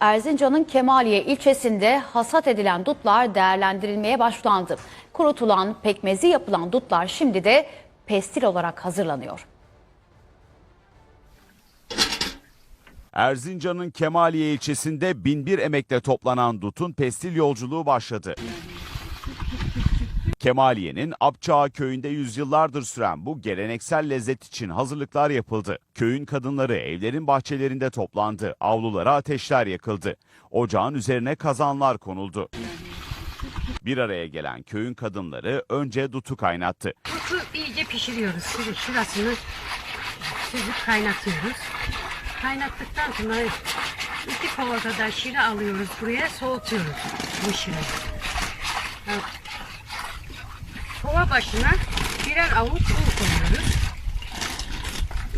Erzincan'ın Kemaliye ilçesinde hasat edilen dutlar değerlendirilmeye başlandı. Kurutulan, pekmezi yapılan dutlar şimdi de pestil olarak hazırlanıyor. Erzincan'ın Kemaliye ilçesinde binbir emekle toplanan dutun pestil yolculuğu başladı. Kemaliye'nin Apçağı köyünde yüzyıllardır süren bu geleneksel lezzet için hazırlıklar yapıldı. Köyün kadınları evlerin bahçelerinde toplandı, avlulara ateşler yakıldı. Ocağın üzerine kazanlar konuldu. Bir araya gelen köyün kadınları önce dutu kaynattı. Butu iyice pişiriyoruz. Şur- Şurasını süzüp kaynatıyoruz. Kaynattıktan sonra iki kova kadar şire alıyoruz buraya soğutuyoruz bu. Evet. Başına birer avuç un koyuyoruz.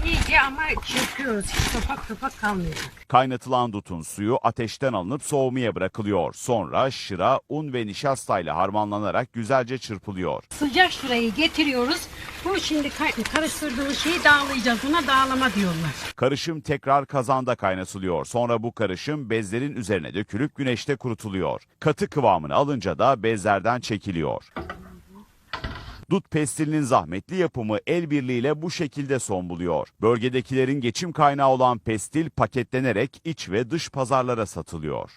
İyice ama çırpıyoruz. Hiç topak topak kalmayacak. Kaynatılan dutun suyu ateşten alınıp soğumaya bırakılıyor. Sonra şıra, un ve nişastayla harmanlanarak güzelce çırpılıyor. Sıcak şurayı getiriyoruz. Bu şimdi karıştırdığımız şeyi dağlayacağız. Buna dağlama diyorlar. Karışım tekrar kazanda kaynatılıyor. Sonra bu karışım bezlerin üzerine dökülüp güneşte kurutuluyor. Katı kıvamını alınca da bezlerden çekiliyor. Dut pestilinin zahmetli yapımı el birliğiyle bu şekilde son buluyor. Bölgedekilerin geçim kaynağı olan pestil paketlenerek iç ve dış pazarlara satılıyor.